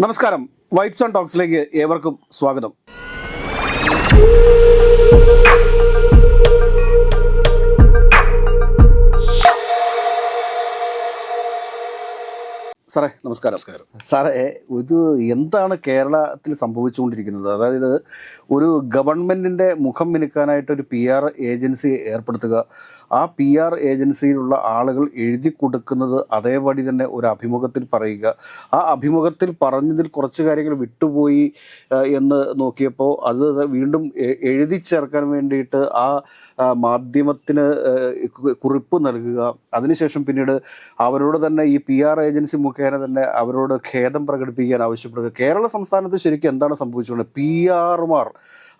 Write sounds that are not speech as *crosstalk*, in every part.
നമസ്കാരം. വൈറ്റ്സ് ടോക്സിലേക്ക് ഏവർക്കും സ്വാഗതം. സാറേ നമസ്കാരം. നമസ്കാരം. സാറേ ഇത് എന്താണ് കേരളത്തിൽ സംഭവിച്ചുകൊണ്ടിരിക്കുന്നത്? അതായത് ഒരു ഗവൺമെന്റിന്റെ മുഖം മിനുക്കാനായിട്ട് ഒരു പി ആർ ഏജൻസി ഏർപ്പെടുത്തുക. ആ പി ആർ ഏജൻസിയിലുള്ള ആളുകൾ എഴുതി കൊടുക്കുന്നത് അതേപടി തന്നെ ഒരു അഭിമുഖത്തിൽ പറയുക. ആ അഭിമുഖത്തിൽ പറഞ്ഞതിൽ കുറച്ച് കാര്യങ്ങൾ വിട്ടുപോയി എന്ന് നോക്കിയപ്പോൾ അത് വീണ്ടും എഴുതി ചേർക്കാൻ വേണ്ടിയിട്ട് ആ ആ, മാധ്യമത്തിന് കുറിപ്പ് നൽകുക. അതിനുശേഷം പിന്നീട് അവരോട് തന്നെ ഈ പി ആർ ഏജൻസി മുഖേന തന്നെ അവരോട് ഖേദം പ്രകടിപ്പിക്കാൻ ആവശ്യപ്പെടുക. കേരള സംസ്ഥാനത്ത് ശരിക്കും എന്താണ് സംഭവിച്ചുകൊണ്ട് പി ആർമാർ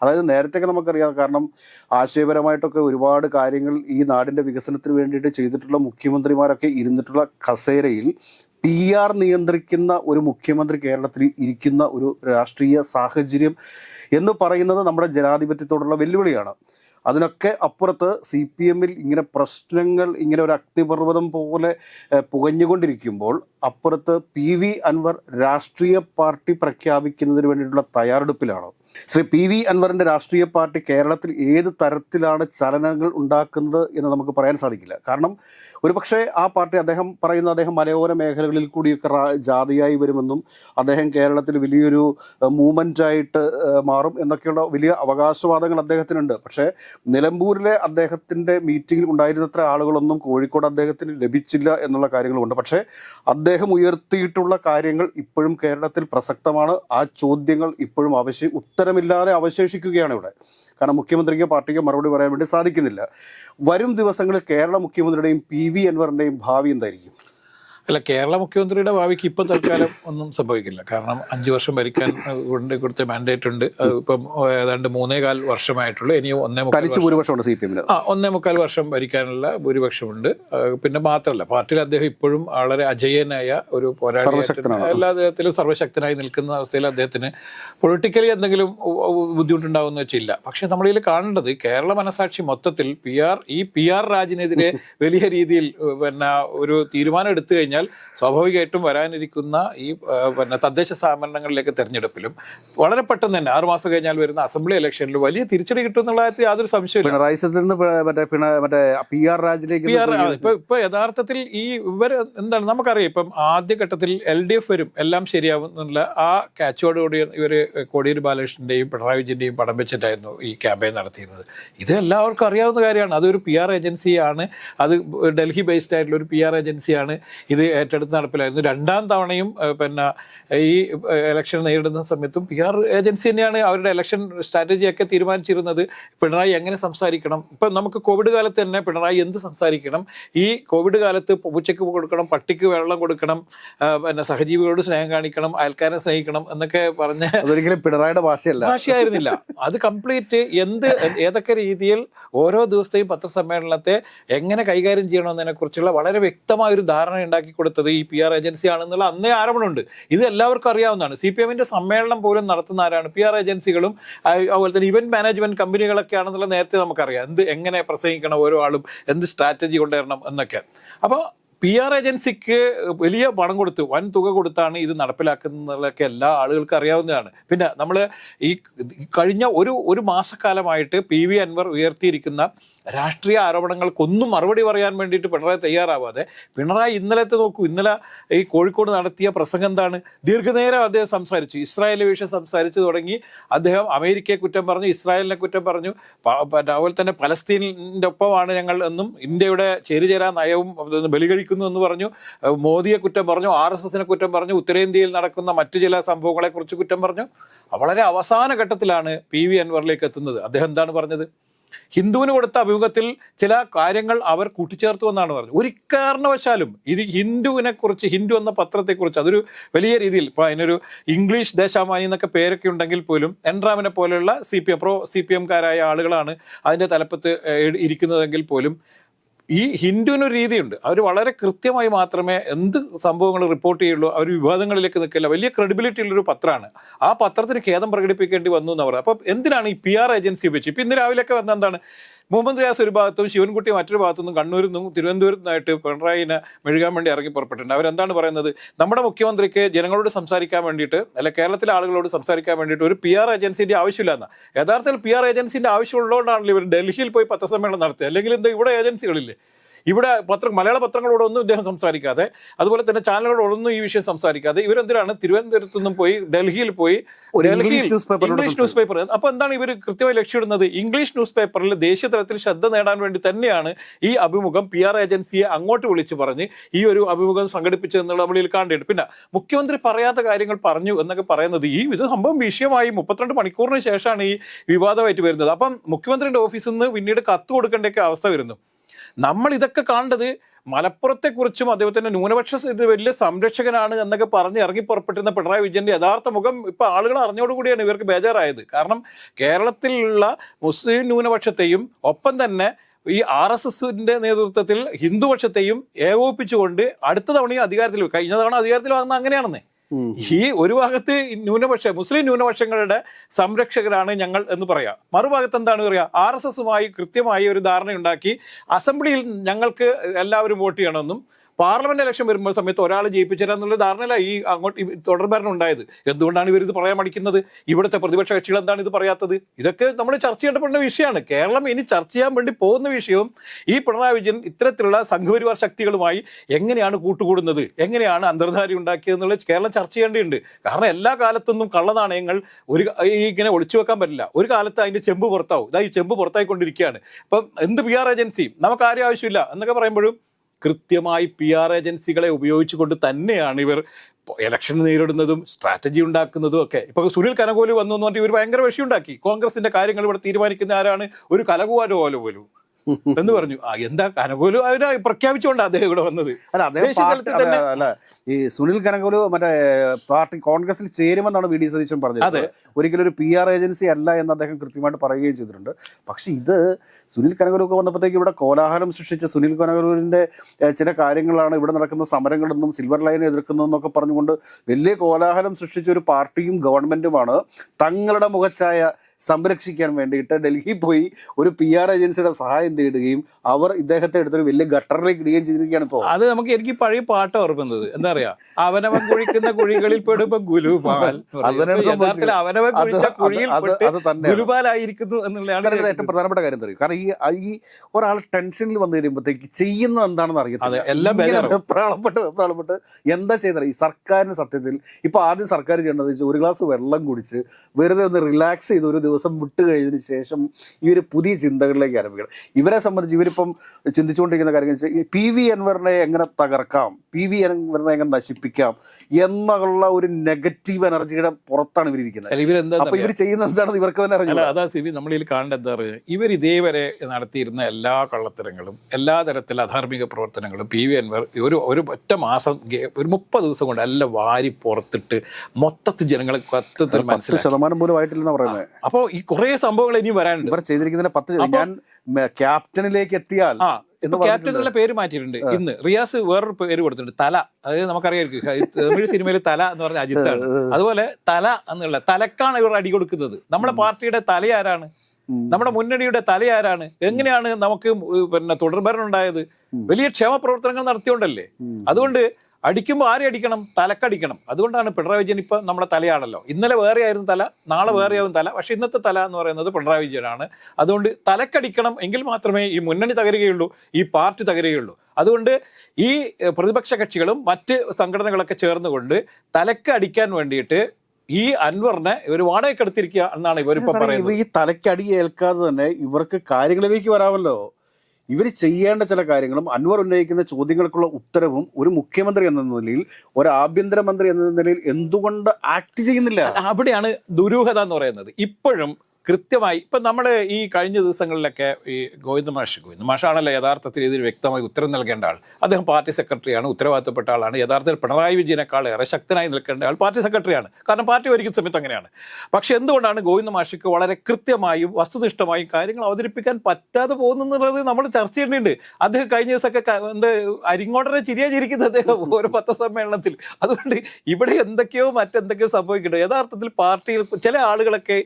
അതായത് നേരത്തെയൊക്കെ നമുക്കറിയാം കാരണം ആശയപരമായിട്ടൊക്കെ ഒരുപാട് കാര്യങ്ങൾ ഈ നാടിന്റെ വികസനത്തിന് വേണ്ടിയിട്ട് ചെയ്തിട്ടുള്ള മുഖ്യമന്ത്രിമാരൊക്കെ ഇരുന്നിട്ടുള്ള കസേരയിൽ പി ആർ നിയന്ത്രിക്കുന്ന ഒരു മുഖ്യമന്ത്രി കേരളത്തിൽ ഇരിക്കുന്ന ഒരു രാഷ്ട്രീയ സാഹചര്യം എന്ന് പറയുന്നത് നമ്മുടെ ജനാധിപത്യത്തോടുള്ള വെല്ലുവിളിയാണ്. അതിനൊക്കെ അപ്പുറത്ത് സി പി എമ്മിൽ ഇങ്ങനെ പ്രശ്നങ്ങൾ ഇങ്ങനെ ഒരു അഗ്നിപർവതം പോലെ പുകഞ്ഞുകൊണ്ടിരിക്കുമ്പോൾ അപ്പുറത്ത് പി വി അൻവർ രാഷ്ട്രീയ പാർട്ടി പ്രഖ്യാപിക്കുന്നതിന് വേണ്ടിയിട്ടുള്ള തയ്യാറെടുപ്പിലാണ്? ശ്രീ പി വി അൻവറിന്റെ രാഷ്ട്രീയ പാർട്ടി കേരളത്തിൽ ഏത് തരത്തിലാണ് ചലനങ്ങൾ ഉണ്ടാക്കുന്നത് എന്ന് നമുക്ക് പറയാൻ സാധിക്കില്ല. കാരണം ഒരുപക്ഷെ ആ പാർട്ടി അദ്ദേഹം പറയുന്ന അദ്ദേഹം മലയോര മേഖലകളിൽ കൂടിയൊക്കെ ജാതിയായി വരുമെന്നും അദ്ദേഹം കേരളത്തിൽ വലിയൊരു ഏഹ്, മാറും എന്നൊക്കെയുള്ള വലിയ അവകാശവാദങ്ങൾ അദ്ദേഹത്തിനുണ്ട്. പക്ഷേ നിലമ്പൂരിലെ അദ്ദേഹത്തിന്റെ മീറ്റിംഗിൽ ഉണ്ടായിരുന്നത്ര ആളുകളൊന്നും കോഴിക്കോട് അദ്ദേഹത്തിന് ലഭിച്ചില്ല എന്നുള്ള കാര്യങ്ങളുമുണ്ട് പക്ഷേ അദ്ദേഹം ഉയർത്തിയിട്ടുള്ള കാര്യങ്ങൾ ഇപ്പോഴും കേരളത്തിൽ പ്രസക്തമാണ്. ആ ചോദ്യങ്ങൾ ഇപ്പോഴും അവശേ ഉത്തരമില്ലാതെ അവശേഷിക്കുകയാണ് ഇവിടെ. കാരണം മുഖ്യമന്ത്രിക്കോ പാർട്ടിക്കോ മറുപടി പറയാൻ വേണ്ടി സാധിക്കുന്നില്ല. വരും ദിവസങ്ങളിൽ കേരള മുഖ്യമന്ത്രിയുടെയും പി വി അൻവറിന്റെയും ഭാവി എന്തായിരിക്കും? അല്ല കേരള മുഖ്യമന്ത്രിയുടെ ഭാവിക്ക് ഇപ്പം തൽക്കാലം ഒന്നും സംഭവിക്കില്ല. കാരണം അഞ്ചു വർഷം ഭരിക്കാൻ കൊണ്ട് കൊടുത്ത മാൻഡേറ്റ് ഉണ്ട്. അത് ഇപ്പം ഏതാണ്ട് മൂന്നേ കാൽ വർഷമായിട്ടുള്ളൂ. ഇനിയും ഒന്നേ മുക്കാൽ ഭൂരിപക്ഷമുണ്ട് ആ ഒന്നേ മുക്കാൽ വർഷം ഭരിക്കാനുള്ള ഭൂരിപക്ഷമുണ്ട്. പിന്നെ മാത്രമല്ല പാർട്ടിയിൽ അദ്ദേഹം ഇപ്പോഴും വളരെ അജയനായ ഒരു പോരാളി സർവശക്തനാണ്. എല്ലാ അദ്ദേഹത്തിലും സർവശക്തനായി നിൽക്കുന്ന അവസ്ഥയിൽ അദ്ദേഹത്തിന് പൊളിറ്റിക്കലി എന്തെങ്കിലും ബുദ്ധിമുട്ടുണ്ടാവുമെന്ന് വെച്ചില്ല. പക്ഷെ നമ്മളിതിൽ കാണേണ്ടത് കേരള മനസാക്ഷി മൊത്തത്തിൽ പി ആർ ഈ പി ആർ രാജിനെതിരെ വലിയ രീതിയിൽ പിന്നെ ഒരു തീരുമാനം എടുത്തു കഴിഞ്ഞാൽ സ്വാഭാവികമായിട്ടും വരാനിരിക്കുന്ന ഈ പിന്നെ തദ്ദേശ സ്ഥാപനങ്ങളിലേക്ക് തെരഞ്ഞെടുപ്പിലും വളരെ പെട്ടെന്ന് തന്നെ ആറുമാസം കഴിഞ്ഞാൽ വരുന്ന അസംബ്ലി ഇലക്ഷനിൽ വലിയ തിരിച്ചടി കിട്ടും എന്നുള്ള കാര്യത്തിൽ യാതൊരു സംശയമില്ല പിണറായി നിന്ന് മറ്റേ മറ്റേ പി ആർ രാജിലേക്ക് പി ആർ ഇപ്പൊ ഇപ്പൊ യഥാർത്ഥത്തിൽ ഈ ഇവർ എന്താണ് നമുക്കറിയാം ഇപ്പം ആദ്യഘട്ടത്തിൽ എൽ ഡി എഫ് വരും എല്ലാം ശരിയാവും എന്നുള്ള ആ കാച്ചോടുകൂടി ഇവർ കോടിയേരി ബാലകൃഷ്ണന്റെയും പിണറായി വിജയന്റെയും പടം വെച്ചിട്ടായിരുന്നു ഈ ക്യാമ്പയിൻ നടത്തിയിരുന്നത്. ഇത് എല്ലാവർക്കും അറിയാവുന്ന കാര്യമാണ്. അതൊരു പി ആർ ഏജൻസിയാണ്. അത് ഡൽഹി ബേസ്ഡ് ആയിട്ടുള്ള ഒരു പി ആർ ഏജൻസിയാണ്. ഇത് ഏറ്റെടുത്ത് നടപ്പിലായിരുന്നു. രണ്ടാം തവണയും പിന്നെ ഈ ഇലക്ഷൻ നേരിടുന്ന സമയത്തും പി ആർ ഏജൻസി തന്നെയാണ് അവരുടെ ഇലക്ഷൻ സ്ട്രാറ്റജിയൊക്കെ തീരുമാനിച്ചിരുന്നത്. പിണറായി എങ്ങനെ സംസാരിക്കണം? ഇപ്പം നമുക്ക് കോവിഡ് കാലത്ത് തന്നെ പിണറായി എന്ത് സംസാരിക്കണം? ഈ കോവിഡ് കാലത്ത് പൂച്ചയ്ക്ക് കൊടുക്കണം പട്ടിക്ക് വെള്ളം കൊടുക്കണം പിന്നെ സഹജീവികളോട് സ്നേഹം കാണിക്കണം അയൽക്കാരെ സ്നേഹിക്കണം എന്നൊക്കെ പറഞ്ഞ അതൊരിക്കലും പിണറായിയുടെ ഭാഷയല്ല. ഭാഷയായിരുന്നില്ല. അത് കംപ്ലീറ്റ് എന്ത് ഏതൊക്കെ രീതിയിൽ ഓരോ ദിവസത്തെയും പത്രസമ്മേളനത്തെ എങ്ങനെ കൈകാര്യം ചെയ്യണമെന്നതിനെ കുറിച്ചുള്ള വളരെ വ്യക്തമായ ഒരു ധാരണ ഉണ്ടാക്കി കൊടുത്തത് ഈ പി ആർ ഏജൻസി ആണെന്നുള്ള അന്നേ ആരോപണമുണ്ട്. ഇത് എല്ലാവർക്കും അറിയാവുന്നതാണ്. സി പി എമ്മിന്റെ സമ്മേളനം പോലും നടത്തുന്ന ആരാണ്? പി ആർ ഏജൻസികളും അതുപോലെ തന്നെ ഇവന്റ് മാനേജ്മെന്റ് കമ്പനികളൊക്കെ ആണെന്നുള്ള നേരത്തെ നമുക്കറിയാം. എന്ത് എങ്ങനെ പ്രസംഗിക്കണം ഓരോ ആളും എന്ത് സ്ട്രാറ്റജി കൊണ്ടുവരണം എന്നൊക്കെ. അപ്പോൾ പി ആർ ഏജൻസിക്ക് വലിയ പണം കൊടുത്ത് വൻ തുക കൊടുത്താണ് ഇത് നടപ്പിലാക്കുന്നതൊക്കെ എല്ലാ ആളുകൾക്കും അറിയാവുന്നതാണ്. പിന്നെ നമ്മൾ ഈ കഴിഞ്ഞ ഒരു ഒരു മാസക്കാലമായിട്ട് പി വി അൻവർ ഉയർത്തിയിരിക്കുന്ന രാഷ്ട്രീയ ആരോപണങ്ങൾക്കൊന്നും മറുപടി പറയാൻ വേണ്ടിയിട്ട് പിണറായി തയ്യാറാവാതെ പിണറായി ഇന്നലത്തെ നോക്കൂ ഇന്നലെ ഈ കോഴിക്കോട് നടത്തിയ പ്രസംഗം എന്താണ്? ദീർഘനേരം അദ്ദേഹം സംസാരിച്ചു. ഇസ്രായേലിനെ വിഷയം സംസാരിച്ചു തുടങ്ങി. അദ്ദേഹം അമേരിക്കയെ കുറ്റം പറഞ്ഞു ഇസ്രായേലിനെ കുറ്റം പറഞ്ഞു. അതുപോലെ തന്നെ പലസ്തീനിന്റെ ഒപ്പമാണ് ഞങ്ങൾ എന്നും ഇന്ത്യയുടെ ചേരിചേരാ നയവും ബലികഴിക്കുന്നു എന്ന് പറഞ്ഞു. മോദിയെ കുറ്റം പറഞ്ഞു ആർ എസ് എസിനെ കുറ്റം പറഞ്ഞു ഉത്തരേന്ത്യയിൽ നടക്കുന്ന മറ്റു ചില സംഭവങ്ങളെക്കുറിച്ച് കുറ്റം പറഞ്ഞു. വളരെ അവസാന ഘട്ടത്തിലാണ് പി വി അൻവറിലേക്ക് എത്തുന്നത്. അദ്ദേഹം എന്താണ് പറഞ്ഞത്? ഹിന്ദുവിന് കൊടുത്ത അഭിമുഖത്തിൽ ചില കാര്യങ്ങൾ അവർ കൂട്ടിച്ചേർത്തു എന്നാണ് പറഞ്ഞത്. ഒരു കാരണവശാലും ഇത് ഹിന്ദുവിനെ കുറിച്ച് ഹിന്ദു എന്ന പത്രത്തെക്കുറിച്ച് അതൊരു വലിയ രീതിയിൽ ഇപ്പോൾ അതിനൊരു ഇംഗ്ലീഷ് ദേശാമാനി എന്നൊക്കെ പേരൊക്കെ ഉണ്ടെങ്കിൽ പോലും എൻറാമിനെ പോലെയുള്ള C P M pro C P എംകാരായ ആളുകളാണ് അതിന്റെ തലപ്പത്ത് ഇരിക്കുന്നതെങ്കിൽ പോലും ഈ ഹിന്ദുവിനൊരു രീതിയുണ്ട്. അവർ വളരെ കൃത്യമായി മാത്രമേ എന്ത് സംഭവങ്ങൾ റിപ്പോർട്ട് ചെയ്യുള്ളൂ അവർ വിവാദങ്ങളിലേക്ക് നിൽക്കില്ല. വലിയ ക്രെഡിബിലിറ്റി ഉള്ളൊരു പത്രമാണ്. ആ പത്രത്തിന് ഖേദം പ്രകടിപ്പിക്കേണ്ടി വന്നു എന്ന് പറയുന്നത്. അപ്പം എന്തിനാണ് ഈ പി ആർ ഏജൻസി വെച്ച് ഇപ്പം ഇന്ന് രാവിലെയൊക്കെ വന്ന എന്താണ്? മുഹമ്മദ് റിയാസ് ഒരു ഭാഗത്തും ശിവൻകുട്ടി മറ്റൊരു ഭാഗത്തു നിന്നും കണ്ണൂരിൽ നിന്നും തിരുവനന്തപുരത്ത് നിന്നായിട്ട് പിണറായിനെ മെഴുകാൻ വേണ്ടി ഇറങ്ങി പുറപ്പെട്ടിട്ടുണ്ട്. അവരെന്താണ് പറയുന്നത്? നമ്മുടെ മുഖ്യമന്ത്രിക്ക് ജനങ്ങളോട് സംസാരിക്കാൻ വേണ്ടിയിട്ട് അല്ലെ കേരളത്തിലെ ആളുകളോട് സംസാരിക്കാൻ വേണ്ടിയിട്ട് ഒരു പി ആർ ഏജൻസിന്റെ ആവശ്യമില്ലെന്ന്. യഥാർത്ഥത്തിൽ പി ആർ ഏജൻസിന്റെ ആവശ്യമുള്ളതുകൊണ്ടാണല്ലോ ഇവർ ഡൽഹിയിൽ പോയി പത്രസമ്മേളനം നടത്തിയത്. അല്ലെങ്കിൽ എന്താ ഇവിടെ ഏജൻസികളില്ലേ? ഇവിടെ പത്ര മലയാള പത്രങ്ങളോടൊന്നും ഇദ്ദേഹം സംസാരിക്കാതെ അതുപോലെ തന്നെ ചാനലുകളോടൊന്നും ഈ വിഷയം സംസാരിക്കാതെ ഇവരെന്തിനാണ് തിരുവനന്തപുരത്ത് നിന്നും പോയി ഡൽഹിയിൽ പോയി ഡൽഹിയിൽ ഇംഗ്ലീഷ് ന്യൂസ് പേപ്പർ അപ്പൊ എന്താണ് ഇവർ കൃത്യമായി ലക്ഷ്യമിടുന്നത്? ഇംഗ്ലീഷ് ന്യൂസ് പേപ്പറിൽ ദേശീയ തലത്തിൽ ശ്രദ്ധ നേടാൻ വേണ്ടി തന്നെയാണ് ഈ അഭിമുഖം പി ആർ ഏജൻസിയെ അങ്ങോട്ട് വിളിച്ചു പറഞ്ഞ് ഈ ഒരു അഭിമുഖം സംഘടിപ്പിച്ചത് എന്നുള്ള നമ്മളിൽ കാണേണ്ടത്. പിന്നെ മുഖ്യമന്ത്രി പറയാത്ത കാര്യങ്ങൾ പറഞ്ഞു എന്നൊക്കെ പറയുന്നത് ഈ ഇത് സംഭവം വിഷയമായി മുപ്പത്തിരണ്ട് മണിക്കൂറിന് ശേഷമാണ് ഈ വിവാദമായിട്ട് വരുന്നത്. അപ്പം മുഖ്യമന്ത്രിയുടെ ഓഫീസിൽ നിന്ന് പിന്നീട് കത്ത് കൊടുക്കേണ്ടൊക്കെ അവസ്ഥ വരുന്നു. നമ്മൾ ഇതൊക്കെ കാണേണ്ടത് മലപ്പുറത്തെക്കുറിച്ചും അതേപോലെ ന്യൂനപക്ഷ വലിയ സംരക്ഷകനാണ് എന്നൊക്കെ പറഞ്ഞ് ഇറങ്ങി പുറപ്പെട്ടിരുന്ന പിണറായി വിജയന്റെ യഥാർത്ഥ മുഖം ഇപ്പൊ ആളുകൾ അറിഞ്ഞോടുകൂടിയാണ് ഇവർക്ക് ബേജാറായത് കാരണം കേരളത്തിലുള്ള മുസ്ലിം ന്യൂനപക്ഷത്തെയും ഒപ്പം തന്നെ ഈ ആർ എസ് എസിന്റെ നേതൃത്വത്തിൽ ഹിന്ദുപക്ഷത്തെയും ഏകോപിപ്പിച്ചുകൊണ്ട് അടുത്ത തവണയും അധികാരത്തിൽ. കഴിഞ്ഞ തവണ അധികാരത്തിൽ വന്ന അങ്ങനെയാണെന്നേ. ഈ ഒരു ഭാഗത്ത് ന്യൂനപക്ഷ മുസ്ലിം ന്യൂനപക്ഷങ്ങളുടെ സംരക്ഷകരാണ് ഞങ്ങൾ എന്ന് പറയാം. മറുഭാഗത്ത് എന്താണ് പറയുക ആർ എസ് എസുമായി കൃത്യമായി ഒരു ധാരണയുണ്ടാക്കി അസംബ്ലിയിൽ ഞങ്ങൾക്ക് എല്ലാവരും വോട്ട് ചെയ്യണമെന്നും പാർലമെന്റ് ഇലക്ഷൻ വരുമ്പോൾ സമയത്ത് ഒരാൾ ജയിപ്പിച്ചുതരാം എന്നുള്ള ധാരണയില്ല ഈ അങ്ങോട്ട് തുടർ ഭരണം ഉണ്ടായത്. എന്തുകൊണ്ടാണ് ഇവർ ഇത് പറയാൻ മടിക്കുന്നത്? ഇവിടുത്തെ പ്രതിപക്ഷ കക്ഷികൾ എന്താണ് ഇത് പറയാത്തത്? ഇതൊക്കെ നമ്മൾ ചർച്ച ചെയ്യപ്പെടുന്ന വിഷയമാണ്. കേരളം ഇനി ചർച്ച ചെയ്യാൻ വേണ്ടി പോകുന്ന വിഷയവും ഈ പിണറായി വിജയൻ ഇത്തരത്തിലുള്ള സംഘപരിവാർ ശക്തികളുമായി എങ്ങനെയാണ് കൂട്ടുകൂടുന്നത്? എങ്ങനെയാണ് അന്തർധാരി ഉണ്ടാക്കിയത് എന്നുള്ളത് കേരളം ചർച്ച ചെയ്യേണ്ടതുണ്ട്. കാരണം എല്ലാ കാലത്തൊന്നും കള്ളനാണയങ്ങൾ ഒരു ഇങ്ങനെ ഒളിച്ചു വെക്കാൻ പറ്റില്ല. ഒരു കാലത്ത് അതിന്റെ ചെമ്പ് പുറത്താവും. ഇതായി ചെമ്പ് പുറത്തായിക്കൊണ്ടിരിക്കുകയാണ്. ഇപ്പം എന്ത് പി ആർ ഏജൻസി നമുക്ക് ആരും ആവശ്യമില്ല എന്നൊക്കെ പറയുമ്പോഴും കൃത്യമായി പി ആർ ഏജൻസികളെ ഉപയോഗിച്ചുകൊണ്ട് തന്നെയാണ് ഇവർ ഇലക്ഷൻ നേരിടുന്നതും സ്ട്രാറ്റജി ഉണ്ടാക്കുന്നതും ഒക്കെ. ഇപ്പൊ സുനിൽ കനകോലി വന്നു എന്ന് പറഞ്ഞിട്ട് ഇവർ ഭയങ്കര വിഷയമുണ്ടാക്കി കോൺഗ്രസിന്റെ കാര്യങ്ങൾ ഇവിടെ തീരുമാനിക്കുന്ന ആരാണ്? ഒരു കലകുവാരോ പോലെ. എന്ന് പറഞ്ഞു. ആ എന്താ കനകോലു? അവർ പ്രഖ്യാപിച്ചുകൊണ്ട് അദ്ദേഹം ഇവിടെ വന്നത്. അല്ല അദ്ദേഹം അല്ല, ഈ സുനിൽ കനകോലു മറ്റേ പാർട്ടി കോൺഗ്രസിൽ ചേരുമെന്നാണ് വി ഡി സതീശൻ പറഞ്ഞത്. അതെ. ഒരിക്കലും ഒരു പി ആർ ഏജൻസി അല്ല എന്ന് അദ്ദേഹം കൃത്യമായിട്ട് പറയുകയും ചെയ്തിട്ടുണ്ട്. പക്ഷെ ഇത് സുനിൽ കനകോലു ഒക്കെ വന്നപ്പോഴത്തേക്ക് ഇവിടെ കോലാഹലം സൃഷ്ടിച്ച സുനിൽ കനകോലുവിന്റെ ചില കാര്യങ്ങളാണ് ഇവിടെ നടക്കുന്ന സമരങ്ങളെന്നും സിൽവർ ലൈൻ എതിർക്കുന്നതെന്നൊക്കെ പറഞ്ഞുകൊണ്ട് വലിയ കോലാഹലം സൃഷ്ടിച്ച ഒരു പാർട്ടിയും ഗവൺമെന്റുമാണ് തങ്ങളുടെ മുഖച്ഛായ സംരക്ഷിക്കാൻ വേണ്ടിയിട്ട് ഡൽഹിയിൽ പോയി ഒരു പി ആർ ഏജൻസിയുടെ സഹായം തേടുകയും അവർ ഇദ്ദേഹത്തെ എടുത്തൊരു വലിയ ഗട്ടറിലേക്ക് ഇടുകയും ചെയ്തിരിക്കുകയാണ് ഇപ്പോൾ അത് നമുക്ക് എനിക്ക് പഴയ പാട്ട് ഓർക്കുന്നത്. എന്താ പറയാ? അവനവൻ കുഴിക്കുന്ന കുഴികളിൽ പെടുമ്പോ *laughs* യഥാർത്ഥത്തിൽ അവനവൻ കുഴിച്ച കുഴിയിൽ തന്നെയാണ് എന്നുള്ളതാണ് ഏറ്റവും പ്രധാനപ്പെട്ട കാര്യം തരും കാരണം ഈ ഈ ഒരാൾ ടെൻഷനിൽ വന്നു കഴിയുമ്പോഴത്തേക്ക് ചെയ്യുന്നത് എന്താണെന്ന് അറിയത്തില്ല. എല്ലാം. വെപ്രാളപ്പെട്ട് വെപ്രാളപ്പെട്ട് എന്താ ചെയ്യുന്നത് ഈ സർക്കാരിന് സത്യത്തിൽ ഇപ്പൊ ആദ്യം സർക്കാർ ചെയ്യേണ്ടത് വെച്ചാൽ ഒരു ഗ്ലാസ് വെള്ളം കുടിച്ച് വെറുതെ ഒന്ന് റിലാക്സ് ചെയ്ത് ഒരു ദിവസം വിട്ട് കഴിഞ്ഞതിന് ശേഷം ഈ ഒരു പുതിയ ചിന്തകളിലേക്ക് ആരംഭിക്കണം. ഇവരെ സംബന്ധിച്ച് ഇവരിപ്പം ചിന്തിച്ചുകൊണ്ടിരിക്കുന്ന കാര്യം വെച്ചാൽ പി വി അൻവറിനെ എങ്ങനെ തകർക്കാം? പി വി അൻവറിനെ എങ്ങനെ നശിപ്പിക്കാം? എന്നുള്ള ഒരു നെഗറ്റീവ് എനർജിയുടെ പുറത്താണ് ഇവരെന്താ അപ്പൊ ഇവർ ചെയ്യുന്ന എന്താണെന്ന് ഇവർക്ക് തന്നെ സി അതാ സിബി നമ്മളിൽ കാണേണ്ട എന്താ പറയുക ഇവർ ഇതേവരെ നടത്തിയിരുന്ന എല്ലാ കള്ളത്തരങ്ങളും എല്ലാ തരത്തിലുള്ള അധാർമിക പ്രവർത്തനങ്ങളും പി വി അൻവർ ഒരു ഒരു ഒറ്റ മാസം ഒരു മുപ്പത് ദിവസം കൊണ്ട് എല്ലാം വാരി പുറത്തിട്ട് മൊത്തത്തിൽ ജനങ്ങളെ കത്തത്തിൽ പത്ത് മനസ്സിലാക്കി. ശതമാനം പോലും ആയിട്ടില്ലെന്നാ പറയുന്നത് അപ്പോൾ ഈ കുറേ സംഭവങ്ങൾ ഇനി വരാനുണ്ട്. ഇവർ ചെയ്തിരിക്കുന്നതിന് പത്ത് ഞാൻ ക്യാപ്റ്റനിലേക്ക് എത്തിയാൽ ക്യാപ്റ്റൻ എന്നുള്ള പേര് മാറ്റിയിട്ടുണ്ട്. ഇന്ന് റിയാസ് വേറൊരു പേര് കൊടുത്തിട്ടുണ്ട്. തല. അതായത് നമുക്കറിയാം തമിഴ് സിനിമയിൽ തല എന്ന് പറഞ്ഞ അജിത്താണ്. അതുപോലെ തല എന്നുള്ള തലക്കാണ് ഇവർ അടി കൊടുക്കുന്നത്. നമ്മുടെ പാർട്ടിയുടെ തല ആരാണ്? നമ്മുടെ മുന്നണിയുടെ തല ആരാണ്? എങ്ങനെയാണ് നമുക്ക് പിന്നെ തുടർഭരണം ഉണ്ടായത്? വലിയ ക്ഷേമ പ്രവർത്തനങ്ങൾ നടത്തിയോണ്ടല്ലേ അതുകൊണ്ട് അടിക്കുമ്പോൾ ആരെ അടിക്കണം? തലക്കടിക്കണം. അതുകൊണ്ടാണ് പിണറായി വിജയൻ ഇപ്പം നമ്മുടെ തലയാണല്ലോ. ഇന്നലെ വേറെ ആയിരുന്നു തല നാളെ വേറെയാവും തല. പക്ഷെ ഇന്നത്തെ തല എന്ന് പറയുന്നത് പിണറായി വിജയനാണ്. അതുകൊണ്ട് തലക്കടിക്കണം എങ്കിൽ മാത്രമേ ഈ മുന്നണി തകരുകയുള്ളൂ ഈ പാർട്ടി തകരുകയുള്ളൂ. അതുകൊണ്ട് ഈ പ്രതിപക്ഷ കക്ഷികളും മറ്റ് സംഘടനകളൊക്കെ ചേർന്നുകൊണ്ട് തലക്ക് അടിക്കാൻ വേണ്ടിയിട്ട് ഈ അൻവറിനെ ഇവർ വാടകയ്ക്കെടുത്തിരിക്കുക എന്നാണ് ഇവരിപ്പോ പറയുന്നത് ഈ തലക്കടി ഏൽക്കാതെ തന്നെ ഇവർക്ക് കാര്യങ്ങളിലേക്ക് വരാമല്ലോ. ഇവർ ചെയ്യേണ്ട ചില കാര്യങ്ങളും അൻവർ ഉന്നയിക്കുന്ന ചോദ്യങ്ങൾക്കുള്ള ഉത്തരവും ഒരു മുഖ്യമന്ത്രി എന്ന നിലയിൽ ഒരു ആഭ്യന്തരമന്ത്രി എന്ന നിലയിൽ എന്തുകൊണ്ട് ആക്ട് ചെയ്യുന്നില്ല? അവിടെയാണ് ദുരൂഹത എന്ന് പറയുന്നത്. ഇപ്പോഴും കൃത്യമായി ഇപ്പം നമ്മൾ ഈ കഴിഞ്ഞ ദിവസങ്ങളിലൊക്കെ ഈ ഗോവിന്ദ മാഷ് ഗോവിന്ദ മാഷാണല്ലോ യഥാർത്ഥത്തിൽ ഇതിൽ വ്യക്തമായി ഉത്തരം നൽകേണ്ട ആൾ. അദ്ദേഹം പാർട്ടി സെക്രട്ടറിയാണ് ഉത്തരവാദിത്തപ്പെട്ട ആളാണ് യഥാർത്ഥത്തിൽ പിണറായി വിജയനേക്കാൾ ഏറെ ശക്തനായി നിൽക്കേണ്ട ആൾ പാർട്ടി സെക്രട്ടറിയാണ്. കാരണം പാർട്ടി ഒരിക്കുന്ന സമയത്ത് അങ്ങനെയാണ്. പക്ഷെ എന്തുകൊണ്ടാണ് ഗോവിന്ദ മാഷിക്ക് വളരെ കൃത്യമായും വസ്തുനിഷ്ഠമായും കാര്യങ്ങൾ അവതരിപ്പിക്കാൻ പറ്റാതെ പോകുന്നുള്ളത് നമ്മൾ ചർച്ച ചെയ്യേണ്ടതുണ്ട്. അദ്ദേഹം കഴിഞ്ഞ ദിവസമൊക്കെ എന്ത് അരിങ്ങോട്ടനെ ചിരിയാ ചിരിക്കുന്നത് അദ്ദേഹം ഓരോ പത്രസമ്മേളനത്തിൽ. അതുകൊണ്ട് ഇവിടെ എന്തൊക്കെയോ മറ്റെന്തൊക്കെയോ സംഭവിക്കുന്നുണ്ട്. യഥാർത്ഥത്തിൽ പാർട്ടിയിൽ ചില ആളുകളൊക്കെ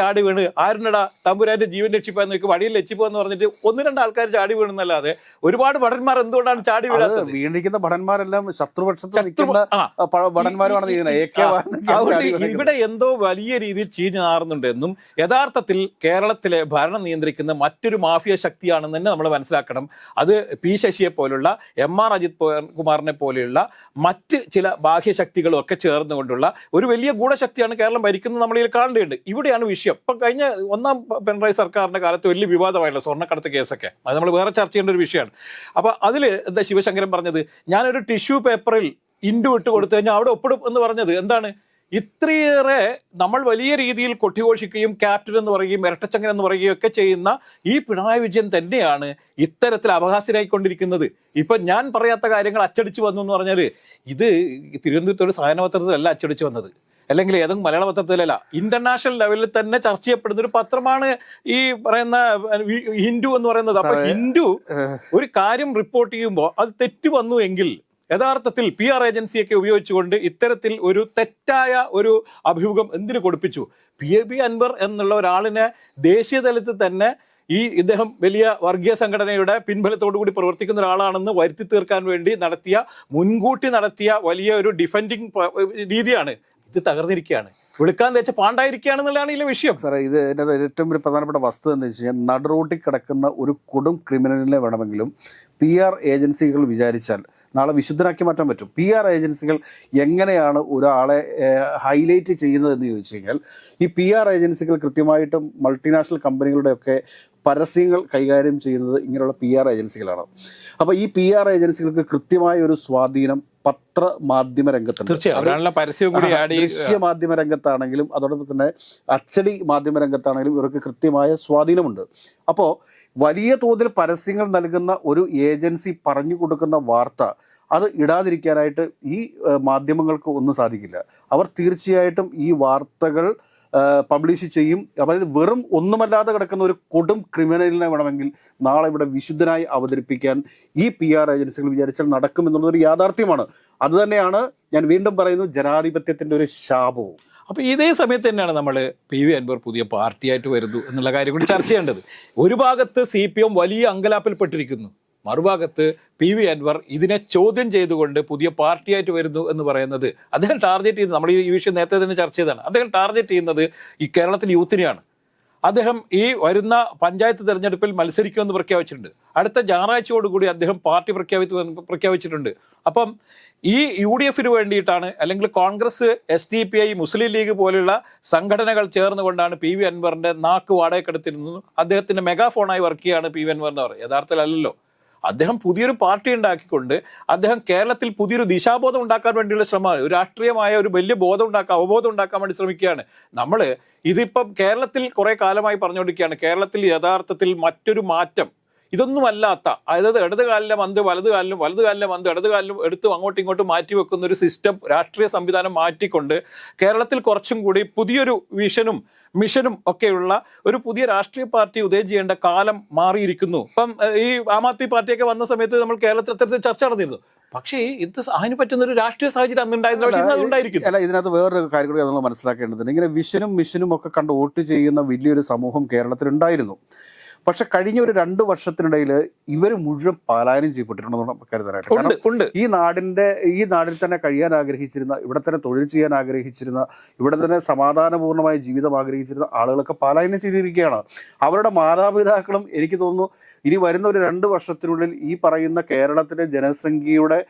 ചാടി വീണ് ആരുന്നടാ തമ്പുരാന്റെ ജീവൻ രക്ഷിപ്പാൻ നിൽക്കും വഴിയിൽ രക്ഷിപ്പോന്ന് പറഞ്ഞിട്ട് ഒന്ന് രണ്ട് ആൾക്കാർ ചാടി വീണെന്നല്ലാതെ ഒരുപാട് ഭടന്മാർ എന്തുകൊണ്ടാണ് ചാടി വീഴാത്തത്? വീണിരിക്കുന്ന ഭടന്മാരെല്ലാം ശത്രുപക്ഷത്ത് ശത്രു- നിൽക്കുന്ന ആ. ആ, പ- ഭടന്മാരുമാണ് ചെയ്യുന്നത്. എ കെ ആ, വാഹനൊക്കെയാണ് അതുകൊണ്ട് ചാടി വീണിരിക്കുന്നത്. ഇവിടെ എന്തോ വലിയ രീതിയിൽ ചീഞ്ഞു നാറുന്നുണ്ടെന്നും യഥാർത്ഥത്തിൽ കേരളത്തിലെ ഭരണം നിയന്ത്രിക്കുന്ന മറ്റൊരു മാഫിയ ശക്തിയാണെന്ന് തന്നെ നമ്മൾ മനസ്സിലാക്കണം. അത് പി ശശിയെ പോലുള്ള എം ആർ അജിത് കുമാറിനെ പോലെയുള്ള മറ്റ് ചില ബാഹ്യ ബാഹ്യശക്തികളും ഒക്കെ ചേർന്നുകൊണ്ടുള്ള ഒരു വലിയ ഗൂഢശക്തിയാണ് കേരളം ഭരിക്കുന്നത് നമ്മളിൽ കാണേണ്ടതുണ്ട്. ഇവിടെയാണ് വിഷയം. ഇപ്പം കഴിഞ്ഞ ഒന്നാം പിണറായി സർക്കാരിന്റെ കാലത്ത് വലിയ വിവാദമായല്ലോ സ്വർണക്കടത്ത് കേസൊക്കെ. അത് നമ്മൾ വേറെ ചർച്ച ചെയ്യേണ്ട ഒരു വിഷയമാണ്. അപ്പൊ അതിൽ എന്താ ശിവശങ്കരൻ പറഞ്ഞത്? ഞാനൊരു ടിഷ്യൂ പേപ്പറിൽ ഇൻഡു ഇട്ട് കൊടുത്തു കഴിഞ്ഞാൽ അവിടെ ഒപ്പിടും എന്ന് പറഞ്ഞത്. എന്താണ്? ഇത്രയേറെ നമ്മൾ വലിയ രീതിയിൽ കൊട്ടിഘോഷിക്കുകയും ക്യാപ്റ്റൻ എന്ന് പറയുകയും ഇരട്ടച്ചങ്ങൻ എന്ന് പറയുകയും ഒക്കെ ചെയ്യുന്ന ഈ പിണറായി വിജയൻ തന്നെയാണ് ഇത്തരത്തിൽ അപഹാസ്യരായിക്കൊണ്ടിരിക്കുന്നത് ഇപ്പൊ ഞാൻ പറയാത്ത കാര്യങ്ങൾ അച്ചടിച്ചു വന്നു എന്ന് പറഞ്ഞാൽ ഇത് തിരുവനന്തപുരത്ത് ഒരു സായന പത്രത്തിലല്ല അച്ചടിച്ചു വന്നത്. അല്ലെങ്കിൽ ഏതെങ്കിലും മലയാള പത്രത്തിലല്ല ഇന്റർനാഷണൽ ലെവലിൽ തന്നെ ചർച്ച ചെയ്യപ്പെടുന്ന ഒരു പത്രമാണ് ഈ പറയുന്ന ഹിന്ദു എന്ന് പറയുന്നത്. അപ്പൊ ഹിന്ദു ഒരു കാര്യം റിപ്പോർട്ട് ചെയ്യുമ്പോൾ അത് തെറ്റ് വന്നു എങ്കിൽ യഥാർത്ഥത്തിൽ പി ആർ ഏജൻസിയൊക്കെ ഉപയോഗിച്ചുകൊണ്ട് ഇത്തരത്തിൽ ഒരു തെറ്റായ ഒരു അഭിമുഖം എന്തിനു കൊടുപ്പിച്ചു? പി എ ബി അൻവർ എന്നുള്ള ഒരാളിനെ ദേശീയ തലത്തിൽ തന്നെ ഈ ഇദ്ദേഹം വലിയ വർഗീയ സംഘടനയുടെ പിൻബലത്തോടു കൂടി പ്രവർത്തിക്കുന്ന ഒരാളാണെന്ന് വരുത്തി തീർക്കാൻ വേണ്ടി നടത്തിയ മുൻകൂട്ടി നടത്തിയ വലിയ ഒരു ഡിഫൻഡിങ് രീതിയാണ്. ഇത് തകർന്നിരിക്കുകയാണ്. വിളിക്കാൻ തേച്ച പാണ്ടായിരിക്കുകയാണെന്നുള്ളതാണ് ഇതിലെ വിഷയം. സാറേ ഇത് എന്റെ ഏറ്റവും ഒരു പ്രധാനപ്പെട്ട വസ്തുത എന്ന് വെച്ച് കഴിഞ്ഞാൽ നടുറോട്ടിൽ കിടക്കുന്ന ഒരു കൊടും ക്രിമിനലിനെ വേണമെങ്കിലും പി ആർ ഏജൻസികൾ വിചാരിച്ചാൽ നാളെ വിശുദ്ധനാക്കി മാറ്റാൻ പറ്റും. പി ആർ ഏജൻസികൾ എങ്ങനെയാണ് ഒരാളെ ഹൈലൈറ്റ് ചെയ്യുന്നത് എന്ന് ചോദിച്ചു കഴിഞ്ഞാൽ ഈ പി ആർ ഏജൻസികൾ കൃത്യമായിട്ടും മൾട്ടിനാഷണൽ കമ്പനികളുടെയൊക്കെ പരസ്യങ്ങൾ കൈകാര്യം ചെയ്യുന്നത് ഇങ്ങനെയുള്ള പി ആർ ഏജൻസികളാണ്. അപ്പോൾ ഈ പി ആർ ഏജൻസികൾക്ക് കൃത്യമായ ഒരു സ്വാധീനം പത്ര മാധ്യമ രംഗത്തുണ്ട് ദൃശ്യ മാധ്യമ രംഗത്താണെങ്കിലും അതോടൊപ്പം തന്നെ അച്ചടി മാധ്യമ രംഗത്താണെങ്കിലും ഇവർക്ക് കൃത്യമായ സ്വാധീനമുണ്ട്. അപ്പോൾ വലിയ തോതിൽ പരസ്യങ്ങൾ നൽകുന്ന ഒരു ഏജൻസി പറഞ്ഞു കൊടുക്കുന്ന വാർത്ത അത് ഇടാതിരിക്കാനായിട്ട് ഈ മാധ്യമങ്ങൾക്ക് ഒന്നും സാധിക്കില്ല. അവർ തീർച്ചയായിട്ടും ഈ വാർത്തകൾ പബ്ലിഷ് ചെയ്യും. അതായത് വെറും ഒന്നുമല്ലാതെ കിടക്കുന്ന ഒരു കൊടും ക്രിമിനലിനെ വേണമെങ്കിൽ നാളെ ഇവിടെ വിശുദ്ധനായി അവതരിപ്പിക്കാൻ ഈ പി ആർ ഏജൻസികൾ വിചാരിച്ചാൽ നടക്കും എന്നുള്ളതൊരു യാഥാർത്ഥ്യമാണ്. അതുതന്നെയാണ് ഞാൻ വീണ്ടും പറയുന്നു ജനാധിപത്യത്തിന്റെ ഒരു ശാപവും. അപ്പൊ ഇതേ സമയത്ത് തന്നെയാണ് നമ്മൾ പി വി അൻവർ പുതിയ പാർട്ടിയായിട്ട് വരുന്നു എന്നുള്ള കാര്യം കൂടി ചർച്ച ചെയ്യേണ്ടത്. ഒരു ഭാഗത്ത് സി പി എം വലിയ അങ്കലാപ്പിൽപ്പെട്ടിരിക്കുന്നു. മറുഭാഗത്ത് പി വി അൻവർ ഇതിനെ ചോദ്യം ചെയ്തുകൊണ്ട് പുതിയ പാർട്ടിയായിട്ട് വരുന്നു എന്ന് പറയുന്നത് അദ്ദേഹം ടാർഗറ്റ് ചെയ്യുന്നത് നമ്മൾ ഈ വിഷയം നേരത്തെ തന്നെ ചർച്ച ചെയ്തതാണ്. അദ്ദേഹം ടാർഗറ്റ് ചെയ്യുന്നത് ഈ കേരളത്തിലെ യൂത്തിനെയാണ്. അദ്ദേഹം ഈ വരുന്ന പഞ്ചായത്ത് തെരഞ്ഞെടുപ്പിൽ മത്സരിക്കുമെന്ന് പ്രഖ്യാപിച്ചിട്ടുണ്ട്. അടുത്ത ഞായറാഴ്ചയോടുകൂടി അദ്ദേഹം പാർട്ടി പ്രഖ്യാപിച്ചു പ്രഖ്യാപിച്ചിട്ടുണ്ട്. അപ്പം ഈ യു ഡി എഫിന് വേണ്ടിയിട്ടാണ് അല്ലെങ്കിൽ Congress S D P I Muslim League പോലെയുള്ള സംഘടനകൾ ചേർന്നുകൊണ്ടാണ് പി വി അൻവറിന്റെ നാക്ക് വാടകക്കെടുത്തിരുന്നതും അദ്ദേഹത്തിന്റെ മെഗാഫോണായി വർക്ക് ചെയ്യുകയാണ് പി വി അൻവർ എന്ന് പറയുന്നത്. യഥാർത്ഥത്തിലല്ലല്ലോ അദ്ദേഹം പുതിയൊരു പാർട്ടി ഉണ്ടാക്കിക്കൊണ്ട് അദ്ദേഹം കേരളത്തിൽ പുതിയൊരു ദിശാബോധം ഉണ്ടാക്കാൻ വേണ്ടിയുള്ള ശ്രമമാണ് ഒരു രാഷ്ട്രീയമായ ഒരു വലിയ ബോധം ഉണ്ടാക്കാൻ അവബോധം ഉണ്ടാക്കാൻ വേണ്ടി ശ്രമിക്കുകയാണ്. നമ്മൾ ഇതിപ്പം കേരളത്തിൽ കുറെ കാലമായി പറഞ്ഞുകൊണ്ടിരിക്കുകയാണ്. കേരളത്തിൽ യഥാർത്ഥത്തിൽ മറ്റൊരു മാറ്റം ഇതൊന്നുമല്ലാത്ത അതായത് ഇടത് കാലിലെ മന്ത് വലത് കാലിലും വലത് കാലിലെ മന്ത് ഇടത് കാലിലും എടുത്ത് അങ്ങോട്ടും ഇങ്ങോട്ടും മാറ്റി വെക്കുന്ന ഒരു സിസ്റ്റം രാഷ്ട്രീയ സംവിധാനം മാറ്റിക്കൊണ്ട് കേരളത്തിൽ കുറച്ചും കൂടി പുതിയൊരു വിഷനും മിഷനും ഒക്കെയുള്ള ഒരു പുതിയ രാഷ്ട്രീയ പാർട്ടി ഉദയം ചെയ്യേണ്ട കാലം മാറിയിരിക്കുന്നു. ഇപ്പം ഈ ആം ആദ്മി പാർട്ടിയൊക്കെ വന്ന സമയത്ത് നമ്മൾ കേരളത്തിൽ അത്തരത്തിൽ ചർച്ച നടന്നിരുന്നു. പക്ഷേ ഇത് അതിന് പറ്റുന്ന ഒരു രാഷ്ട്രീയ സാഹചര്യം അന്നുണ്ടായിരുന്നു പക്ഷേ അല്ല ഇതിനകത്ത് വേറൊരു കാര്യം കൂടി നമ്മൾ മനസ്സിലാക്കേണ്ടതുണ്ട്. ഇങ്ങനെ വിഷനും മിഷനും ഒക്കെ കണ്ട് വോട്ട് ചെയ്യുന്ന വലിയൊരു സമൂഹം കേരളത്തിൽ ഉണ്ടായിരുന്നു. പക്ഷെ കഴിഞ്ഞ ഒരു രണ്ട് വർഷത്തിനിടയിൽ ഇവർ മുഴുവൻ പലായനം ചെയ്യപ്പെട്ടിട്ടുണ്ടെന്ന് നമുക്ക് കരുതാനായിട്ട്. കാരണം ഈ നാടിന്റെ ഈ നാടിൽ തന്നെ കഴിയാൻ ആഗ്രഹിച്ചിരുന്ന ഇവിടെ തന്നെ തൊഴിൽ ചെയ്യാൻ ആഗ്രഹിച്ചിരുന്ന ഇവിടെ തന്നെ സമാധാനപൂർണമായ ജീവിതം ആഗ്രഹിച്ചിരുന്ന ആളുകളൊക്കെ പലായനം ചെയ്തിരിക്കുകയാണ്. അവരുടെ മാതാപിതാക്കളും എനിക്ക് തോന്നുന്നു ഇനി വരുന്ന ഒരു രണ്ട് വർഷത്തിനുള്ളിൽ ഈ പറയുന്ന കേരളത്തിലെ ജനസംഖ്യയുടെ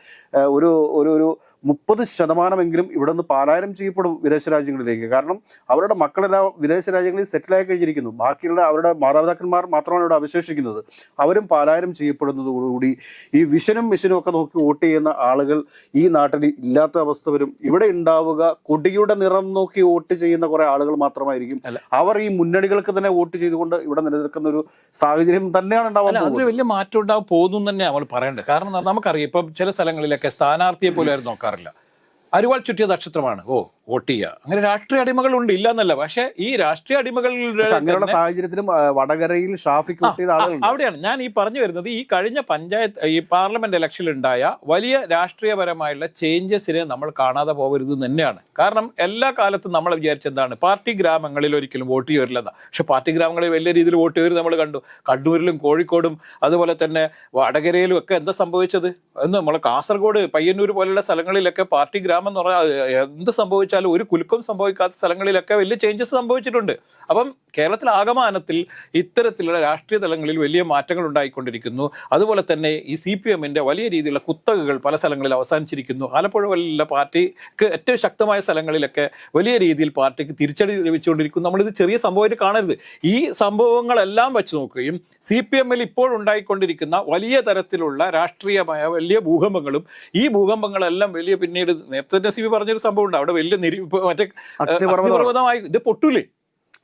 ഒരു ഒരു ഒരു മുപ്പത് ശതമാനമെങ്കിലും ഇവിടെ നിന്ന് പാലായനം ചെയ്യപ്പെടും വിദേശ രാജ്യങ്ങളിലേക്ക്. കാരണം അവരുടെ മക്കളെല്ലാം വിദേശ രാജ്യങ്ങളിൽ സെറ്റിലായി കഴിഞ്ഞിരിക്കുന്നു. ബാക്കിയുള്ള അവരുടെ മാതാപിതാക്കന്മാർ മാത്രമാണ് ഇവിടെ അവശേഷിക്കുന്നത്. അവരും പാലായനം ചെയ്യപ്പെടുന്നതോടുകൂടി ഈ വിഷനും മിഷനും ഒക്കെ നോക്കി വോട്ട് ചെയ്യുന്ന ആളുകൾ ഈ നാട്ടിൽ ഇല്ലാത്ത അവസ്ഥ വരും. ഇവിടെ ഉണ്ടാവുക കൊടിയുടെ നിറം നോക്കി വോട്ട് ചെയ്യുന്ന കുറെ ആളുകൾ മാത്രമായിരിക്കും. അവർ ഈ മുന്നണികൾക്ക് തന്നെ വോട്ട് ചെയ്തുകൊണ്ട് ഇവിടെ നിലനിൽക്കുന്ന ഒരു സാഹചര്യം തന്നെയാണ് ഉണ്ടാവാൻ അതിൽ വലിയ മാറ്റം ഉണ്ടാവും പോകുന്നു തന്നെ നമ്മൾ പറയേണ്ടത്. കാരണം നമുക്കറിയാം ഇപ്പം ചില സ്ഥലങ്ങളിലൊക്കെ സ്ഥാനാർത്ഥിയെ പോലും ആരും നോക്കാറില്ല. അരുവാൾ ചുറ്റിയ നക്ഷത്രമാണ്. ഓ വോട്ട് ചെയ്യുക. അങ്ങനെ രാഷ്ട്രീയ അടിമകളുണ്ട് ഇല്ല എന്നല്ല പക്ഷെ ഈ രാഷ്ട്രീയ അടിമകളുടെ പക്ഷെ അങ്ങനെയുള്ള സാഹചര്യത്തിലും വടകരയിൽ ഷാഫിക്ക് വോട്ട് ചെയ്ത ആ, അവിടെയാണ്. ഞാൻ ഈ പറഞ്ഞു വരുന്നത് ഈ കഴിഞ്ഞ പഞ്ചായത്ത് ഈ പാർലമെന്റ് ഇലക്ഷനിൽ ഉണ്ടായ വലിയ രാഷ്ട്രീയപരമായുള്ള ചേഞ്ചസിനെ നമ്മൾ കാണാതെ പോകരുത് തന്നെയാണ്. കാരണം എല്ലാ കാലത്തും നമ്മൾ വിചാരിച്ചെന്താണ് പാർട്ടി ഗ്രാമങ്ങളിൽ ഒരിക്കലും വോട്ട് ചെയ്യരില്ലെന്ന പക്ഷെ പാർട്ടി ഗ്രാമങ്ങളിൽ വലിയ രീതിയിൽ വോട്ട് ചെയ്യരുത് നമ്മൾ കണ്ടു. കണ്ണൂരിലും കോഴിക്കോടും അതുപോലെ തന്നെ വടകരയിലും ഒക്കെ എന്താ സംഭവിച്ചത്? എന്ന് നമ്മൾ കാസർഗോഡ് പയ്യന്നൂർ പോലുള്ള സ്ഥലങ്ങളിലൊക്കെ പാർട്ടി ഗ്രാമം എന്ന് പറഞ്ഞാൽ എന്ത് സംഭവിച്ചാലും ഒരു കുലുക്കം സംഭവിക്കാത്ത സ്ഥലങ്ങളിലൊക്കെ വലിയ ചേഞ്ചസ് സംഭവിച്ചിട്ടുണ്ട്. അപ്പം കേരളത്തിൽ ആകമാനത്തിൽ ഇത്തരത്തിലുള്ള രാഷ്ട്രീയ തലങ്ങളിൽ വലിയ മാറ്റങ്ങൾ ഉണ്ടായിക്കൊണ്ടിരിക്കുന്നു. അതുപോലെ തന്നെ ഈ സി പി എമ്മിന്റെ വലിയ രീതിയിലുള്ള കുത്തകകൾ പല സ്ഥലങ്ങളിൽ അവസാനിച്ചിരിക്കുന്നു. ആലപ്പുഴ പോലുള്ള പാർട്ടിക്ക് ഏറ്റവും ശക്തമായ സ്ഥലങ്ങളിലൊക്കെ വലിയ രീതിയിൽ പാർട്ടിക്ക് തിരിച്ചടി ലഭിച്ചുകൊണ്ടിരിക്കുന്നു. നമ്മളിത് ചെറിയ സംഭവമായിട്ട് കാണരുത്. ഈ സംഭവങ്ങളെല്ലാം വെച്ച് നോക്കുകയും സി പി എമ്മിൽ ഇപ്പോൾ ഉണ്ടായിക്കൊണ്ടിരിക്കുന്ന വലിയ തരത്തിലുള്ള രാഷ്ട്രീയമായ വലിയ ഭൂകമ്പങ്ങളും ഈ ഭൂകമ്പങ്ങളെല്ലാം വലിയ പിന്നീട് നേരത്തെ സി പി പറഞ്ഞൊരു സംഭവം ഉണ്ട് അവിടെ വലിയ നിരി മറ്റേ. അഗ്നിപർവതമായി ഇത് പൊട്ടൂലേ?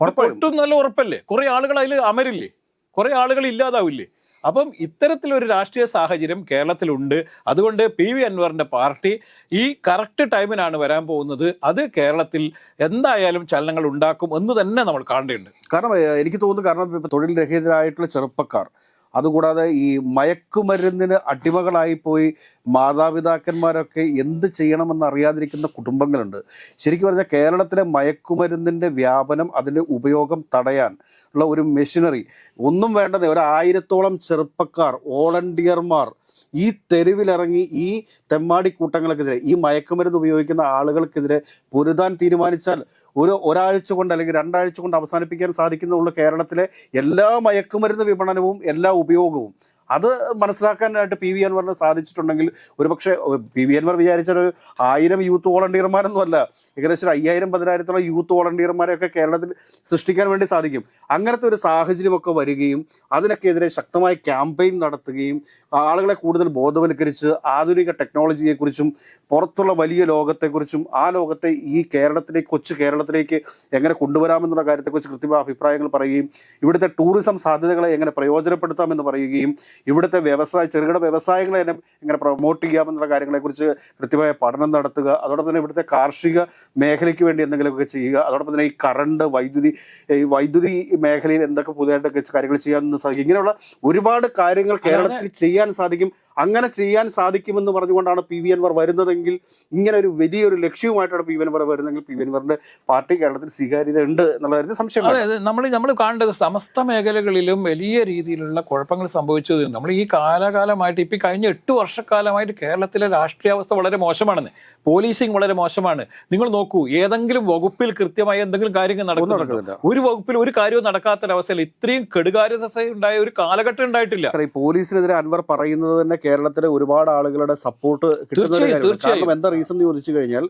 പൊട്ടും നല്ല ഉറപ്പല്ലേ? കുറെ ആളുകൾ അതിൽ അമരില്ലേ? കുറെ ആളുകൾ ഇല്ലാതാവില്ലേ? അപ്പം ഇത്തരത്തിലൊരു രാഷ്ട്രീയ സാഹചര്യം കേരളത്തിലുണ്ട്. അതുകൊണ്ട് പി വി അൻവറിന്റെ പാർട്ടി ഈ കറക്റ്റ് ടൈമിനാണ് വരാൻ പോകുന്നത്. അത് കേരളത്തിൽ എന്തായാലും ചലനങ്ങൾ ഉണ്ടാക്കും എന്ന് തന്നെ നമ്മൾ കാണേണ്ടതുണ്ട്. കാരണം എനിക്ക് തോന്നുന്നു കാരണം ഇപ്പൊ തൊഴിൽ രഹിതരായിട്ടുള്ള ചെറുപ്പക്കാർ അതുകൂടാതെ ഈ മയക്കുമരുന്നിന് അടിമകളായി പോയി മാതാപിതാക്കന്മാരൊക്കെ എന്ത് ചെയ്യണമെന്ന് അറിയാതിരിക്കുന്ന കുടുംബങ്ങളുണ്ട്. ശരിക്കും പറഞ്ഞാൽ കേരളത്തിലെ മയക്കുമരുന്നിന്റെ വ്യാപനം അതിന്റെ ഉപയോഗം തടയാൻ ഉള്ള ഒരു മെഷീനറി. ഒന്നും വേണ്ടത് ഒരു ആയിരത്തോളം ചെറുപ്പക്കാർ വോളണ്ടിയർമാർ ഈ തെരുവിലിറങ്ങി ഈ തെമ്മാടി കൂട്ടങ്ങൾക്കെതിരെ ഈ മയക്കുമരുന്ന് ഉപയോഗിക്കുന്ന ആളുകൾക്കെതിരെ പൊരുതാൻ തീരുമാനിച്ചാൽ ഒരു ഒരാഴ്ച കൊണ്ട് അല്ലെങ്കിൽ രണ്ടാഴ്ച കൊണ്ട് അവസാനിപ്പിക്കാൻ സാധിക്കുന്നുള്ള കേരളത്തിലെ എല്ലാ മയക്കുമരുന്ന് വിപണനവും എല്ലാ ഉപയോഗവും. അത് മനസ്സിലാക്കാനായിട്ട് പി വി അൻവറിന് സാധിച്ചിട്ടുണ്ടെങ്കിൽ ഒരുപക്ഷെ പി വി അൻവർ വിചാരിച്ച ഒരു ആയിരം യൂത്ത് വോളണ്ടിയർമാരൊന്നുമല്ല ഏകദേശം അയ്യായിരം പതിനായിരത്തോളം യൂത്ത് വോളണ്ടിയർമാരെയൊക്കെ കേരളത്തിൽ സൃഷ്ടിക്കാൻ വേണ്ടി സാധിക്കും. അങ്ങനത്തെ ഒരു സാഹചര്യമൊക്കെ വരികയും അതിനൊക്കെതിരെ ശക്തമായ ക്യാമ്പയിൻ നടത്തുകയും ആളുകളെ കൂടുതൽ ബോധവൽക്കരിച്ച് ആധുനിക ടെക്നോളജിയെക്കുറിച്ചും പുറത്തുള്ള വലിയ ലോകത്തെക്കുറിച്ചും ആ ലോകത്തെ ഈ കേരളത്തിലേക്ക് കൊച്ചു കേരളത്തിലേക്ക് എങ്ങനെ കൊണ്ടുവരാമെന്നുള്ള കാര്യത്തെക്കുറിച്ച് കൃത്യമായ അഭിപ്രായങ്ങൾ പറയുകയും ഇവിടുത്തെ ടൂറിസം സാധ്യതകളെ എങ്ങനെ പ്രയോജനപ്പെടുത്താമെന്ന് പറയുകയും ഇവിടുത്തെ വ്യവസായ ചെറുകിട വ്യവസായങ്ങളെ തന്നെ എങ്ങനെ പ്രൊമോട്ട് ചെയ്യാമെന്നുള്ള കാര്യങ്ങളെക്കുറിച്ച് കൃത്യമായ പഠനം നടത്തുക അതോടൊപ്പം തന്നെ ഇവിടുത്തെ കാർഷിക മേഖലയ്ക്ക് വേണ്ടി എന്തെങ്കിലുമൊക്കെ ചെയ്യുക അതോടൊപ്പം തന്നെ ഈ കറണ്ട് വൈദ്യുതി ഈ വൈദ്യുതി മേഖലയിൽ എന്തൊക്കെ പുതിയതായിട്ടൊക്കെ കാര്യങ്ങൾ ചെയ്യാമെന്ന് സാധിക്കും. ഇങ്ങനെയുള്ള ഒരുപാട് കാര്യങ്ങൾ കേരളത്തിൽ ചെയ്യാൻ സാധിക്കും. അങ്ങനെ ചെയ്യാൻ സാധിക്കുമെന്ന് പറഞ്ഞുകൊണ്ടാണ് പി വി എൻവർ വരുന്നതെങ്കിൽ ഇങ്ങനെ ഒരു വലിയൊരു ലക്ഷ്യവുമായിട്ടാണ് പി വി എൻവർ വരുന്നതെങ്കിൽ പി വി എൻവറിന്റെ പാർട്ടി കേരളത്തിൽ സ്വീകാര്യത ഉണ്ട് എന്നുള്ള കാര്യത്തിൽ സംശയം നമ്മൾ നമ്മൾ കാണേണ്ടത് സമസ്ത മേഖലകളിലും വലിയ രീതിയിലുള്ള കുഴപ്പങ്ങൾ സംഭവിച്ചത് നമ്മൾ ഈ കാലകാലമായിട്ട് ഇപ്പം കഴിഞ്ഞ എട്ട് വർഷക്കാലമായിട്ട് കേരളത്തിലെ രാഷ്ട്രീയാവസ്ഥ വളരെ മോശമാണെന്ന്. പോലീസിങ് വളരെ മോശമാണ്. നിങ്ങൾ നോക്കൂ ഏതെങ്കിലും വകുപ്പിൽ കൃത്യമായി എന്തെങ്കിലും കാര്യങ്ങൾ നടക്കുന്നുണ്ടോ? ഒരു വകുപ്പിൽ ഒരു കാര്യവും നടക്കാത്തൊരവസ്ഥയിൽ ഇത്രയും കെടുകാര്യത ഉണ്ടായ ഒരു കാലഘട്ടം ഉണ്ടായിട്ടില്ല. സാർ ഈ പോലീസിനെതിരെ അൻവർ പറയുന്നത് തന്നെ കേരളത്തിലെ ഒരുപാട് ആളുകളുടെ സപ്പോർട്ട് കിട്ടുന്ന. കാരണം എന്താ റീസൺ എന്ന് ചോദിച്ചു കഴിഞ്ഞാൽ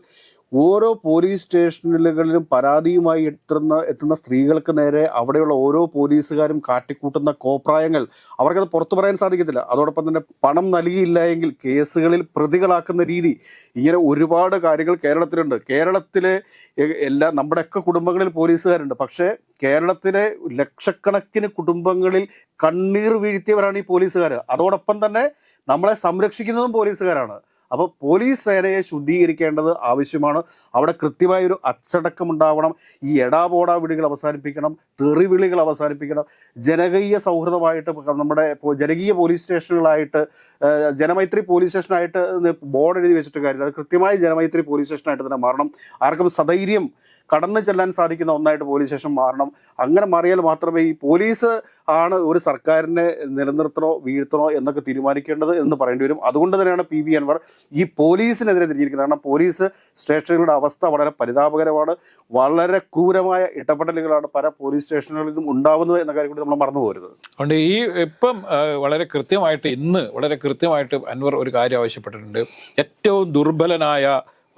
ഓരോ പോലീസ് സ്റ്റേഷനുകളിലും പരാതിയുമായി എത്തുന്ന എത്തുന്ന സ്ത്രീകൾക്ക് നേരെ അവിടെയുള്ള ഓരോ പോലീസുകാരും കാട്ടിക്കൂട്ടുന്ന കോപ്രായങ്ങൾ. അവർക്കത് പുറത്തു പറയാൻ സാധിക്കത്തില്ല. അതോടൊപ്പം തന്നെ പണം നൽകിയില്ല എങ്കിൽ കേസുകളിൽ പ്രതികളാക്കുന്ന രീതി. ഇങ്ങനെ ഒരുപാട് കാര്യങ്ങൾ കേരളത്തിലുണ്ട്. കേരളത്തിലെ എല്ലാ നമ്മുടെയൊക്കെ കുടുംബങ്ങളിൽ പോലീസുകാരുണ്ട്. പക്ഷേ കേരളത്തിലെ ലക്ഷക്കണക്കിന് കുടുംബങ്ങളിൽ കണ്ണീർ വീഴ്ത്തിയവരാണ് ഈ പോലീസുകാർ അതോടൊപ്പം തന്നെ നമ്മളെ സംരക്ഷിക്കുന്നതും പോലീസുകാരാണ്. അപ്പോൾ പോലീസ് സേനയെ ശുദ്ധീകരിക്കേണ്ടത് ആവശ്യമാണ്. അവിടെ കൃത്യമായ ഒരു അച്ചടക്കം ഉണ്ടാവണം ഈ എടാപോടാ വിളികൾ അവസാനിപ്പിക്കണം. തെറിവിളികൾ അവസാനിപ്പിക്കണം. ജനകീയ സൗഹൃദമായിട്ട് നമ്മുടെ ജനകീയ പോലീസ് സ്റ്റേഷനുകളായിട്ട് ജനമൈത്രി പോലീസ് സ്റ്റേഷനായിട്ട് ബോർഡ് എഴുതി വെച്ചിട്ട് കാര്യമില്ല. അത് കൃത്യമായി ജനമൈത്രി പോലീസ് സ്റ്റേഷനായിട്ട് തന്നെ മാറണം. ആർക്കും സധൈര്യം കടന്നു ചെല്ലാൻ സാധിക്കുന്ന ഒന്നായിട്ട് പോലീസ് സ്റ്റേഷൻ മാറണം. അങ്ങനെ മാറിയാൽ മാത്രമേ ഈ പോലീസ് ആണ് ഒരു സർക്കാരിനെ നിലനിർത്തണോ വീഴ്ത്തണോ എന്നൊക്കെ തീരുമാനിക്കേണ്ടത് എന്ന് പറയേണ്ടി വരും. അതുകൊണ്ട് തന്നെയാണ് പി വി അൻവർ ഈ പോലീസിനെതിരെ തിരിഞ്ഞിരിക്കുന്നത്. കാരണം പോലീസ് സ്റ്റേഷനുകളുടെ അവസ്ഥ വളരെ പരിതാപകരമാണ്. വളരെ ക്രൂരമായ ഇടപെടലുകളാണ് പല പോലീസ് സ്റ്റേഷനുകളിലും ഉണ്ടാവുന്നത് എന്ന കാര്യം കൂടി നമ്മൾ മറന്നു പോരുത്. അതുകൊണ്ട് ഈ ഇപ്പം വളരെ കൃത്യമായിട്ട് ഇന്ന് വളരെ കൃത്യമായിട്ട് അൻവർ ഒരു കാര്യം ആവശ്യപ്പെട്ടിട്ടുണ്ട്. ഏറ്റവും ദുർബലനായ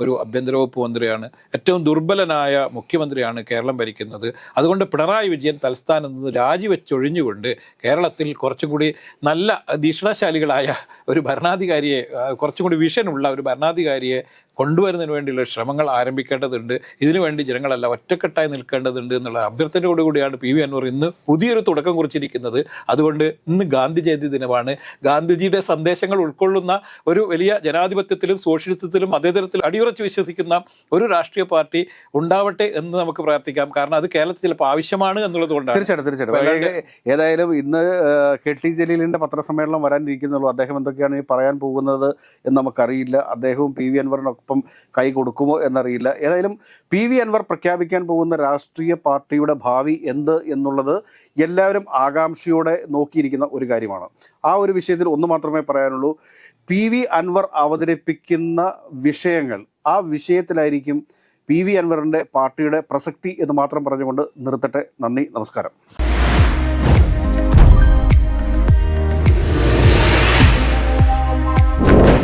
ഒരു ആഭ്യന്തര വകുപ്പ് മന്ത്രിയാണ്. ഏറ്റവും ദുർബലനായ മുഖ്യമന്ത്രിയാണ് കേരളം ഭരിക്കുന്നത്. അതുകൊണ്ട് പിണറായി വിജയൻ തലസ്ഥാനത്ത് നിന്ന് രാജിവെച്ചൊഴിഞ്ഞുകൊണ്ട് കേരളത്തിൽ കുറച്ചും കൂടി നല്ല ദീക്ഷണശാലികളായ ഒരു ഭരണാധികാരിയെ കുറച്ചും കൂടി വിഷനുള്ള ഒരു ഭരണാധികാരിയെ കൊണ്ടുവരുന്നതിന് വേണ്ടിയുള്ള ശ്രമങ്ങൾ ആരംഭിക്കേണ്ടതുണ്ട്. ഇതിനുവേണ്ടി ജനങ്ങളെല്ലാം ഒറ്റക്കെട്ടായി നിൽക്കേണ്ടതുണ്ട് എന്നുള്ള അഭ്യർത്ഥനയോടുകൂടിയാണ് പി വി അൻവർ ഇന്ന് പുതിയൊരു തുടക്കം കുറിച്ചിരിക്കുന്നത്. അതുകൊണ്ട് ഇന്ന് ഗാന്ധി ജയന്തി ദിനമാണ്. ഗാന്ധിജിയുടെ സന്ദേശങ്ങൾ ഉൾക്കൊള്ളുന്ന ഒരു വലിയ ജനാധിപത്യത്തിലും സോഷ്യലിസത്തിലും അതേതരത്തിൽ അടിയുറച്ച് വിശ്വസിക്കുന്ന ഒരു രാഷ്ട്രീയ പാർട്ടി ഉണ്ടാവട്ടെ എന്ന് നമുക്ക് പ്രാർത്ഥിക്കാം. കാരണം അത് കേരളത്തിൽ ചിലപ്പോൾ ആവശ്യമാണ് എന്നുള്ളത് കൊണ്ടാണ്. തീർച്ചയായിട്ടും തീർച്ചയായിട്ടും. ഏതായാലും ഇന്ന് കെ ടി ജലീലിന്റെ പത്രസമ്മേളനം വരാനിരിക്കുന്നുള്ളൂ. അദ്ദേഹം എന്തൊക്കെയാണ് ഈ പറയാൻ പോകുന്നത് എന്ന് നമുക്കറിയില്ല. അദ്ദേഹവും പി വി അൻവറിനൊപ്പം കൈ കൊടുക്കുമോ എന്നറിയില്ല. ഏതായാലും പി വി അൻവർ പ്രഖ്യാപിക്കാൻ പോകുന്ന രാഷ്ട്രീയ പാർട്ടിയുടെ ഭാവി എന്ത് എന്നുള്ളത് എല്ലാവരും ആകാംക്ഷയോടെ നോക്കിയിരിക്കുന്ന ഒരു കാര്യമാണ്. ആ ഒരു വിഷയത്തിൽ ഒന്ന് മാത്രമേ പറയാനുള്ളൂ. പി വി അൻവർ അവതരിപ്പിക്കുന്ന വിഷയങ്ങൾ ആ വിഷയത്തിലായിരിക്കും പി വി അൻവറിന്റെ പാർട്ടിയുടെ പ്രസക്തി എന്ന് മാത്രം പറഞ്ഞുകൊണ്ട് നിർത്തട്ടെ. നന്ദി നമസ്കാരം.